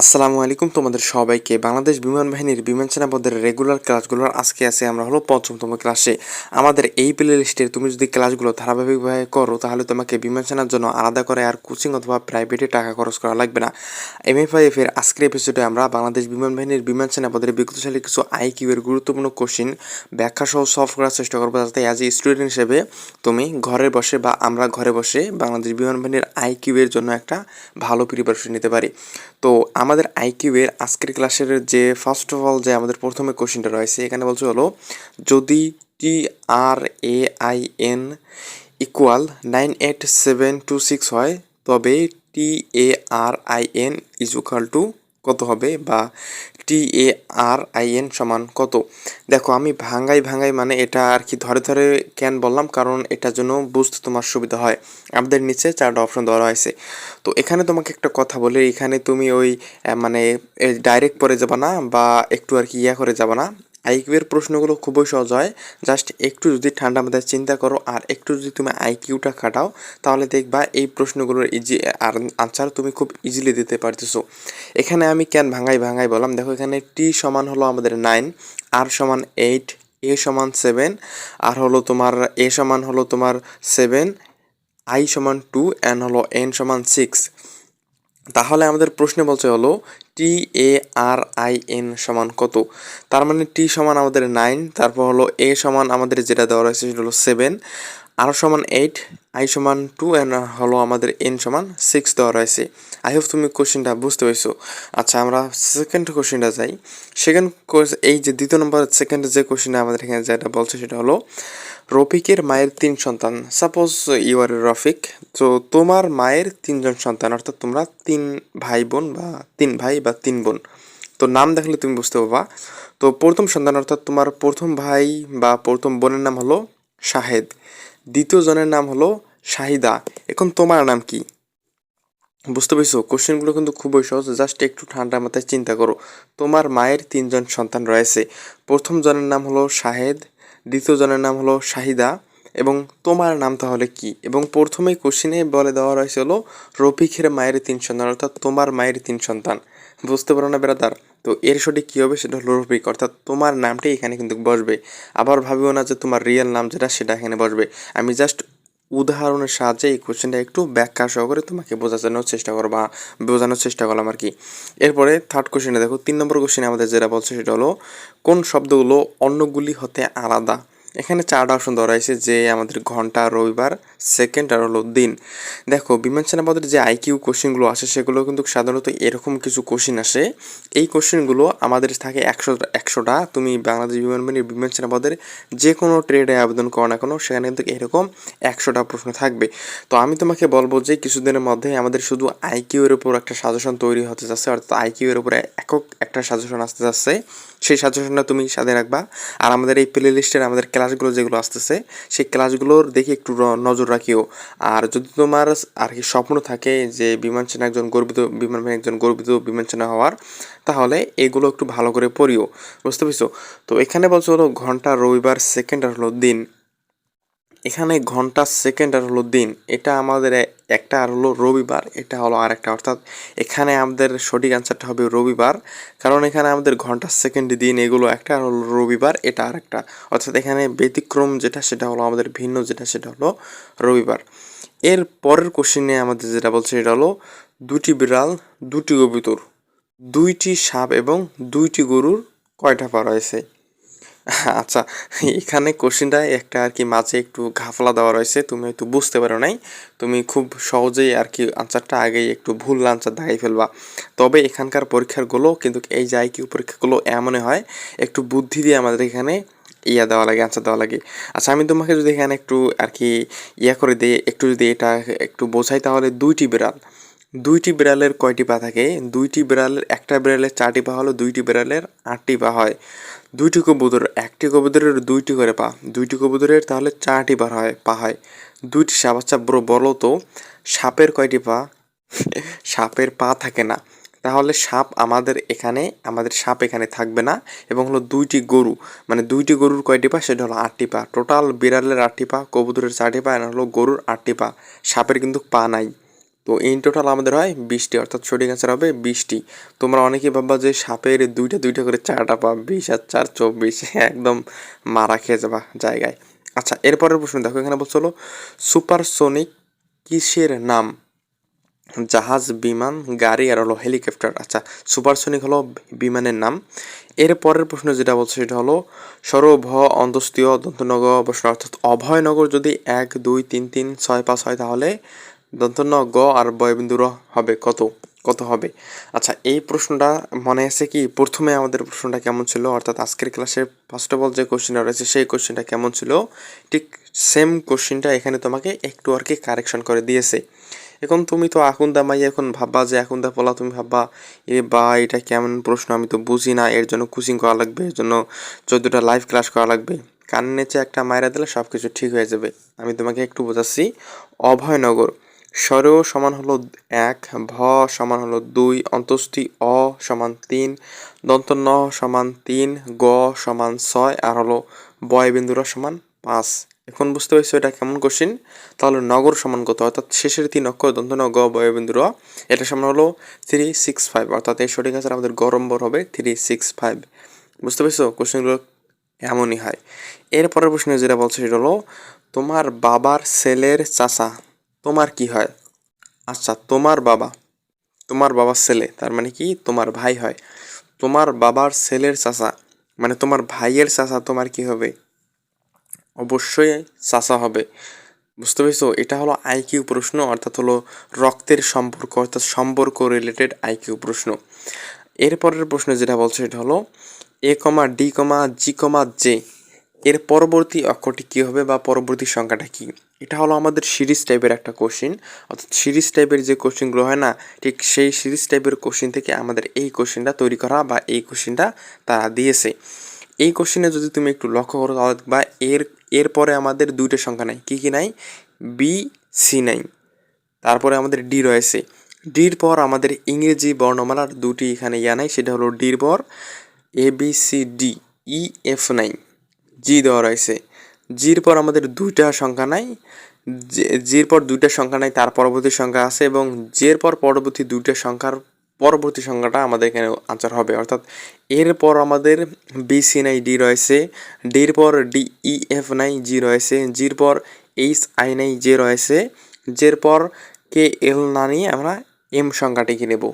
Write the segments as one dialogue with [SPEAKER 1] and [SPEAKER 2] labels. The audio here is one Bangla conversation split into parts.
[SPEAKER 1] আসসালামু আলাইকুম তোমাদের সবাইকে। বাংলাদেশ বিমান বাহিনীর বিমান সেনাপদের রেগুলার ক্লাসগুলোর আজকে আছে, আমরা হলো পঞ্চমতম ক্লাসে। আমাদের এই প্লে লিস্টের তুমি যদি ক্লাসগুলো ধারাবাহিকভাবে করো, তাহলে তোমাকে বিমান সেনার জন্য আলাদা করে আর কোচিং অথবা প্রাইভেটে টাকা খরচ করা লাগবে না। এমএফআইএফ এর আজকের এপিসোডে আমরা বাংলাদেশ বিমান বাহিনীর বিমান সেনাপদের বিগতশালী কিছু আইকিউ এর গুরুত্বপূর্ণ কোশ্চিন ব্যাখ্যা সহ সলভ করার চেষ্টা করব যাতে অ্যাজ এ স্টুডেন্ট হিসেবে তুমি ঘরে বসে বা আমরা ঘরে বসে বাংলাদেশ বিমান বাহিনীর আইকিউ এর জন্য একটা ভালো প্রিপারেশন নিতে পারি। তো আমাদের আইকিউ এর আজকের ক্লাসের যে ফার্স্ট অফ অল যে আমাদের প্রথমে কোশ্চেনটা রয়েছে, এখানে বলছে হলো, যদি T R A I N equal nine eight seven two six হয়, তবে T A R I N is equal to কত হবে বা টি এ আর আই এন সমান কত? দেখো, আমি ভাঙ্গাই ভাঙ্গাই মানে এটা আর কি ধরে ধরে কেন বললাম? কারণ এটার জন্য বুঝতে তোমার সুবিধা হয়। আমাদের নিচে চারটা অপশন দেওয়া হয়েছে তো এখানে তোমাকে একটা কথা বলি, এখানে তুমি ওই মানে ডাইরেক্ট পরে যাবা না বা একটু আর কি ইয়া করে যাবা না। আইকিউয়ের প্রশ্নগুলো খুবই সহজ হয়। জাস্ট একটু যদি ঠান্ডা মাথায় চিন্তা করো আর একটু যদি তুমি আইকিউটা কাটাও তাহলে দেখবা এই প্রশ্নগুলোর ইজি আর আনসার তুমি খুব ইজিলি দিতে পারতেছো। এখানে আমি ক্যান ভাঙাই ভাঙাই বললাম, দেখো এখানে টি সমান হলো আমাদের নাইন আর সমান এইট এ সমান সেভেন আর হলো তোমার এ সমান হলো তোমার সেভেন আই সমান টু এন হলো এন সমান সিক্স তাহলে আমাদের প্রশ্নে বলছে হলো টি এ আর আই এন সমান কত? তার মানে টি সমান আমাদের নাইন, তারপর হলো এ সমান আমাদের যেটা দেওয়া রয়েছে সেটা হলো সেভেন, আর সমান এইট, আই সমান টু, এন হলো আমাদের এন সমান সিক্স দেওয়া রয়েছে। আই হোপ তুমি কোশ্চেনটা বুঝতে পেরেছ। আচ্ছা আমরা সেকেন্ড কোশ্চেনটা যাই। সেকেন্ড এই যে দ্বিতীয় নম্বর সেকেন্ড যে কোশ্চেনটা আমাদের এখানে যেটা বলছে সেটা হলো রফিকের মায়ের তিন সন্তান। সাপোজ ইউ আর রফিক, তো তোমার মায়ের তিনজন সন্তান, অর্থাৎ তোমরা তিন ভাই বোন বা তিন ভাই বা তিন বোন। তো নাম দেখলে তুমি বুঝতে পারবা। তো প্রথম সন্তান, অর্থাৎ তোমার প্রথম ভাই বা প্রথম বোনের নাম হলো শাহেদ। দ্বিতীয় জনের নাম হলো শাহিদা। এখন তোমার নাম কি? বুঝতে পেরেছ? কোশ্চেনগুলো কিন্তু খুবই সহজ। জাস্ট একটু ঠান্ডা মাথায় চিন্তা করো। তোমার মায়ের তিনজন সন্তান রয়েছে। প্রথম জনের নাম হলো শাহেদ দ্বিতীয় জনের নাম হলো শাহিদা এবং তোমার নাম তাহলে কি? এবং প্রথমে কোশ্চিনে বলে দেওয়া রয়েছে হলো, রফিকের মায়ের তিন সন্তান, অর্থাৎ তোমার মায়ের তিন সন্তান। বুঝতে পারো না বেড়াদার? তো এর সঠিক কী হবে সেটা হলো রফিক, অর্থাৎ তোমার নামটি এখানে কিন্তু বসবে। আবার ভাবিও না যে তোমার রিয়েল নাম যেটা সেটা এখানে বসবে। আমি জাস্ট উদাহরণের সাহায্যে এই কোশ্চেনটা একটু ব্যাখ্যা সহকারে তোমাকে বোঝানোর চেষ্টা করো বা বোঝানোর চেষ্টা করলাম আর কি। এরপরে থার্ড কোশ্চেনে দেখো, তিন নম্বর কোশ্চেনে আমাদের যেটা বলছে সেটা হলো, কোন শব্দগুলো অন্যগুলি হতে আলাদা? এখানে চারটা অপশন ধরা হয়েছে যে আমাদের ঘণ্টা, রবিবার সেকেন্ড আর হলো দিন। দেখো, বিমান সেনাপদের যে আইকিউ কোশ্চেনগুলো আসে, সেগুলো কিন্তু সাধারণত এরকম কিছু কোশ্চেন আসে। এই কোশ্চেনগুলো আমাদের থাকে একশো, একশোটা। তুমি বাংলাদেশ বিমান বাহিনীর বিমান সেনাপদের যে কোনো ট্রেডে আবেদন করো না কেন, সেখানে কিন্তু এরকম একশোটা প্রশ্ন থাকবে। তো আমি তোমাকে বলব যে কিছুদিনের মধ্যে আমাদের শুধু আইকিউ এর উপর একটা সাজেশন তৈরি হতে যাচ্ছে, অর্থাৎ আইকিউ এর উপরে একক একটা সাজেশন আসতে যাচ্ছে। সেই সাজেশনটা তুমি সাথে রাখবা। আর আমাদের এই প্লে লিস্টের আমাদের ক্লাসগুলো যেগুলো আসতেছে, সেই ক্লাসগুলোর দেখে একটু র- রাখিও আর যদি তোমার আর কি স্বপ্ন থাকে যে বিমান সেনা একজন গর্বিত, বিমান বাহিনী একজন গর্বিত বিমান সেনা হওয়ার, তাহলে এগুলো একটু ভালো করে পড়িও। বুঝতে পারছ? তো এখানে বলছো হলো ঘণ্টা রবিবার সেকেন্ড আর হলো দিন। এখানে ঘণ্টা, সেকেন্ড আর হলো দিন। এটা আমাদের একটা আর হলো রবিবার, এটা হলো আরেকটা। অর্থাৎ এখানে আমাদের সঠিক অ্যান্সারটা হবে রবিবার, কারণ এখানে আমাদের ঘণ্টা, সেকেন্ড, দিন এগুলো একটা আর হলো রবিবার, এটা আরেকটা। অর্থাৎ এখানে ব্যতিক্রম যেটা, সেটা হলো আমাদের ভিন্ন যেটা, সেটা হলো রবিবার। এর পরের কোশ্চিনে আমাদের যেটা বলছে সেটা হলো দুটি বিড়াল দুটি কবুতর দুইটি সাপ এবং দুইটি গরুর কয়টা পা রয়েছে? আচ্ছা এখানে কোশ্চেনটা একটা আর কি মাঝে একটু ঘাফলা দেওয়া রয়েছে, তুমি হয়তো বুঝতে পারো নাই। তুমি খুব সহজেই আর কি আনসারটা আগেই একটু ভুল আনসার দেখাই ফেলবা। তবে এখানকার পরীক্ষাগুলো কিন্তু এই যে আইকিউ পরীক্ষাগুলো এমনই হয়, একটু বুদ্ধি দিয়ে আমাদের এখানে ইয়া দেওয়া লাগে আনসার দেওয়া লাগে। আচ্ছা আমি তোমাকে যদি এখানে একটু আর কি ইয়া করে দিই, একটু যদি এটা একটু বোঝাই তাহলে দুইটি বিড়াল। দুইটি বিড়ালের কয়টি পা থাকে? দুইটি বিড়ালের, একটা বিড়ালের চারটি পা হলো, দুইটি বিড়ালের আটটি পা হয়। দুইটি কবুতর, একটি কবুতরের দুইটি করে পা, দুইটি কবুতরের তাহলে চারটি পা হয় পা হয়। দুইটি সাপ আচ্ছা ব্রো বলো তো, সাপের কয়টি পা? সাপের পা থাকে না। তাহলে সাপ আমাদের এখানে, আমাদের সাপ এখানে থাকবে না এবং হলো দুইটি গরু। মানে দুইটি গরুর কয়টি পা? সেটা হলো আটটি পা। টোটাল বিড়ালের আটটি পা, কবুতরের চারটি পা হলো গরুর আটটি পা। সাপের কিন্তু পা নাই। তো ইন টোটাল আমাদের হয় বিশটি, অর্থাৎ সঠিক অ্যান্সার হবে বিশটি। তোমরা অনেকে ভাববা যে সাপের দুইটা দুইটা করে চারটা পা বিশ আর চার চব্বিশ। একদম মারা খেয়ে যাবা জায়গায়। আচ্ছা এরপরের প্রশ্ন দেখো, এখানে বলছো হলো, সুপারসোনিক কিসের নাম? জাহাজ, বিমান, গাড়ি আর হলো হেলিকপ্টার। আচ্ছা সুপারসনিক হলো বিমানের নাম। এর পরের প্রশ্ন যেটা বলছে সেটা হলো, সরভ অন্তস্তীয় দন্তনগর প্রশ্ন অর্থাৎ অভয়নগর যদি এক, দুই, তিন তিন, ছয়, পাঁচ হয় তাহলে দন্তন্য গ আর বয়বিন্দু র হবে কত কত হবে? আচ্ছা এই প্রশ্নটা মনে আছে কি? প্রথমে আমাদের প্রশ্নটা কেমন ছিল? অর্থাৎ আজকের ক্লাসে ফার্স্ট অফ অল যে কোশ্চেনটা রয়েছে, সেই কোশ্চেনটা কেমন ছিল? ঠিক সেম কোশ্চেনটা এখানে তোমাকে একটু আর কি কারেকশন করে দিয়েছে। এখন তুমি তো আকুন্দা মাই এখন ভাববা যে আকুন্দা পোলা, তুমি ভাববা, এ বা, এটা কেমন প্রশ্ন? আমি তো বুঝি না, এর জন্য কোচিং করা লাগবে, এর জন্য চোদ্দোটা লাইভ ক্লাস করা লাগবে। কান নেচে একটা মায়েরা দিলে সব কিছু ঠিক হয়ে যাবে। আমি তোমাকে একটু বোঝাচ্ছি। অভয়নগর। স্বরেও সমান হলো এক, ভ সমান হলো দুই অন্তস্থি অ সমান তিন দন্ত ন সমান তিন, গ সমান ছয়, আর হলো বয় বিন্দুরা সমান পাঁচ। এখন বুঝতে পারছ এটা কেমন কোশ্চিন তাহলে নগর সমান কত? অর্থাৎ শেষের তিন অক্ষর দন্ত ন গ বয় বিন্দু র এটা সমান হলো থ্রি সিক্স ফাইভ অর্থাৎ এই সঠিক আছে আমাদের গরম্বর হবে থ্রি সিক্স ফাইভ বুঝতে পারছ? কোশ্চেনগুলো এমনই হয়। এরপরের প্রশ্নে যেটা বলছে সেটা হলো, তোমার বাবার ছেলের চাচা তোমার কি হয়? আচ্ছা তোমার বাবা, তোমার বাবার ছেলে, তার মানে কি? তোমার ভাই হয়। তোমার বাবার ছেলের চাচা মানে তোমার ভাইয়ের চাচা তোমার কি হবে? অবশ্যই চাচা হবে। বুঝতে পেরেছ? এটা হলো আইকিউ প্রশ্ন, অর্থাৎ হলো রক্তের সম্পর্ক, অর্থাৎ সম্পর্ক রিলেটেড আইকিউ প্রশ্ন। এরপরের প্রশ্ন যেটা বলছে, সেটা হলো এ কমা, ডি কমা, জি কমা, জে। এর পরবর্তী অক্ষরটি কী হবে বা পরবর্তী সংখ্যাটা কী? এটা হলো আমাদের সিরিজ টাইপের একটা কোশ্চিন অর্থাৎ সিরিজ টাইপের যে কোশ্চিনগুলো হয় না, ঠিক সেই সিরিজ টাইপের কোশ্চিন থেকে আমাদের এই কোশ্চিনটা তৈরি করা বা এই কোশ্চিনটা তারা দিয়েছে। এই কোশ্চিনে যদি তুমি একটু লক্ষ্য করো তাহলে বা এর, এরপরে আমাদের দুইটা সংখ্যা নাই। কী কী নাই? বি সি নাই। তারপরে আমাদের ডি রয়েছে। ডির পর আমাদের ইংরেজি বর্ণমালার দুটি এখানে ইয়া নাই, সেটা হলো ডির পর A B C D E F নাই। জি দেওয়া রয়েছে। জির পর আমাদের দুইটা সংখ্যা নাই জির পর দুইটা সংখ্যা নাই, তার পরবর্তী সংখ্যা আছে এবং জের পর পরবর্তী দুইটা সংখ্যার পরবর্তী সংখ্যাটা আমাদের এখানে আনসার হবে। অর্থাৎ এরপর আমাদের বি সি নাই ডি রয়েছে ডির পর ডি ই এফ নাই জি রয়েছে জির পর এইচ আই নাই জে রয়েছে জের পর কে এল না নিয়ে আমরা এম সংখ্যাটিকে নেব?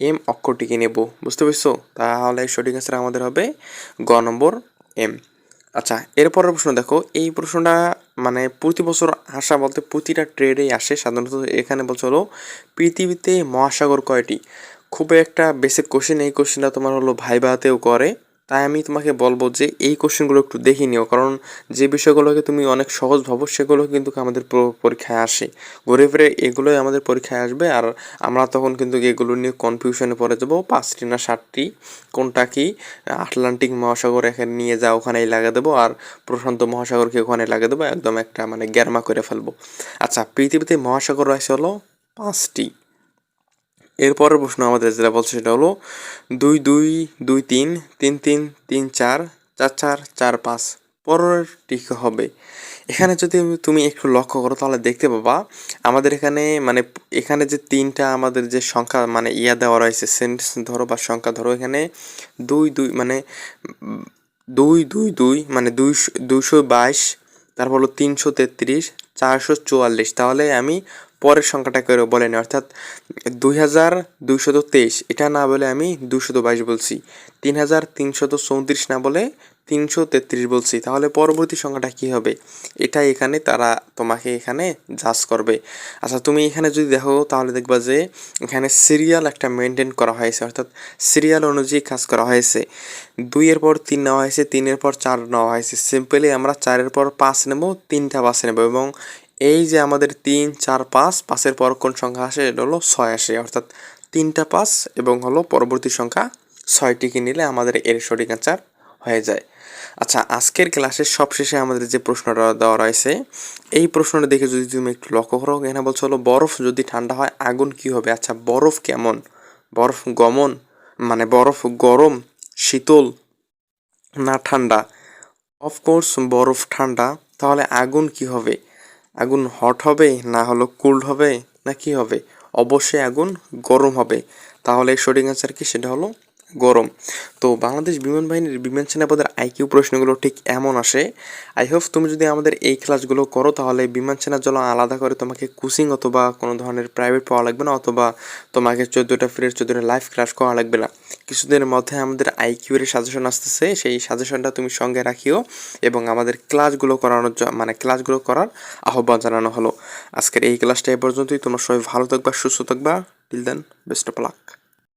[SPEAKER 1] এম অক্ষরটিকে নেব? বুঝতে পেরেছ? তাহলে সঠিক আনসার আমাদের হবে গ নম্বর এম আচ্ছা এরপরের প্রশ্ন দেখো। এই প্রশ্নটা মানে প্রতি বছর আসা বলতে প্রতিটা ট্রেডেই আসে। সাধারণত এখানে বলছে হলো, পৃথিবীতে মহাসাগর কয়টি? খুব একটা বেসিক কোশ্চেন এই কোশ্চেনটা তোমার হলো ভাইবাতেও করে। তাই আমি তোমাকে বলব যে এই কোশ্চেনগুলো একটু দেখে নিও, কারণ যে বিষয়গুলোকে তুমি অনেক সহজ ভাবো সেগুলো কিন্তু আমাদের পরীক্ষায় আসে। ঘুরে ফিরে এগুলোই আমাদের পরীক্ষায় আসবে আর আমরা তখন কিন্তু এগুলো নিয়ে কনফিউশনে পড়ে যাব, পাঁচটি না সাতটি, কোনটা কি? আটলান্টিক মহাসাগর এখানে নিয়ে যা ওখানেই লাগিয়ে দেবো আর প্রশান্ত মহাসাগরকে ওখানে লাগিয়ে দেবো, একদম একটা মানে গ্যারমা করে ফেলব। আচ্ছা পৃথিবীতে মহাসাগর রয়েছে হলো পাঁচটি। এরপরের প্রশ্ন আমাদের যেটা বলছে সেটা হলো দুই দুই দুই, তিন তিন তিন তিন, চার চার চার চার, পাঁচ। পরেরটি হবে? এখানে যদি তুমি একটু লক্ষ্য করো তাহলে দেখতে পাবা আমাদের এখানে মানে এখানে যে তিনটা আমাদের যে সংখ্যা মানে ইয়া দেওয়া রয়েছে সেন্টেন্স ধরো বা সংখ্যা ধরো, এখানে দুই দুই মানে দুই দুই দুই মানে দুইশো দুইশো বাইশ, তারপর হলো তিনশো তেত্রিশ, চারশো চুয়াল্লিশ। তাহলে আমি পরের সংখ্যাটা করে বলেনি অর্থাৎ দুই হাজার দুইশত তেইশ। এটা না বলে আমি দুশত বাইশ বলছি, তিন হাজার তিনশত চৌত্রিশ না বলে তিনশো তেত্রিশ বলছি। তাহলে পরবর্তী সংখ্যাটা কী হবে? এটা এখানে তারা তোমাকে এখানে জাজ করবে। আচ্ছা তুমি এখানে যদি দেখো, তাহলে দেখবা যে এখানে সিরিয়াল একটা মেনটেন করা হয়েছে, অর্থাৎ সিরিয়াল অনুযায়ী কাজ করা হয়েছে। দুইয়ের পর তিন নেওয়া হয়েছে, তিনের পর চার নেওয়া হয়েছে। সিম্পলি আমরা চারের পর পাঁচ নেব, তিনটা পাঁচ নেব এবং এই যে আমাদের তিন, চার, পাঁচ, পাঁচের পর কোন সংখ্যা আসে, এটা হলো ছয় আসে। অর্থাৎ তিনটা পাঁচ এবং হলো পরবর্তী সংখ্যা ছয়টিকে নিলে আমাদের এর সঠিক অ্যান্সার হয়ে যায়। আচ্ছা আজকের ক্লাসের সবশেষে আমাদের যে প্রশ্নটা দেওয়া রয়েছে, এই প্রশ্নটা দেখে যদি তুমি একটু লক্ষ্য করো, এখানে বলছো হলো, বরফ যদি ঠান্ডা হয়, আগুন কি হবে? আচ্ছা বরফ কেমন? বরফ গমন মানে বরফ গরম, শীতল, না ঠান্ডা? অফকোর্স বরফ ঠান্ডা, তাহলে আগুন কি হবে? আগুন হট হবে, না হলো কুল্ড হবে, না কি হবে? অবশ্যই আগুন গরম হবে। তাহলে সঠিক অ্যান্সার কি? সেটা হলো গরম। তো বাংলাদেশ বিমান বাহিনীর বিমান সেনাপদের আইকিউ প্রশ্নগুলো ঠিক এমন আসে, আই হোপ তুমি যদি আমাদের এই ক্লাসগুলো করো তাহলে বিমান সেনার জন্য আলাদা করে তোমাকে কোচিং অথবা কোনো ধরনের প্রাইভেট পাওয়া লাগবে না অথবা তোমাকে চোদ্দোটা ফ্রির চোদ্দোটা লাইভ ক্লাস করা লাগবে না। কিছুদিনের মধ্যে আমাদের আইকিউ এর সাজেশন আসতেছে, সেই সাজেশনটা তুমি সঙ্গে রাখিও এবং আমাদের ক্লাসগুলো করানোর মানে ক্লাসগুলো করার আহ্বান জানানো হলো। আজকের এই ক্লাসটা এ পর্যন্তই। তোমরা সবাই ভালো থাকবা, সুস্থ থাকবা। Till then best of luck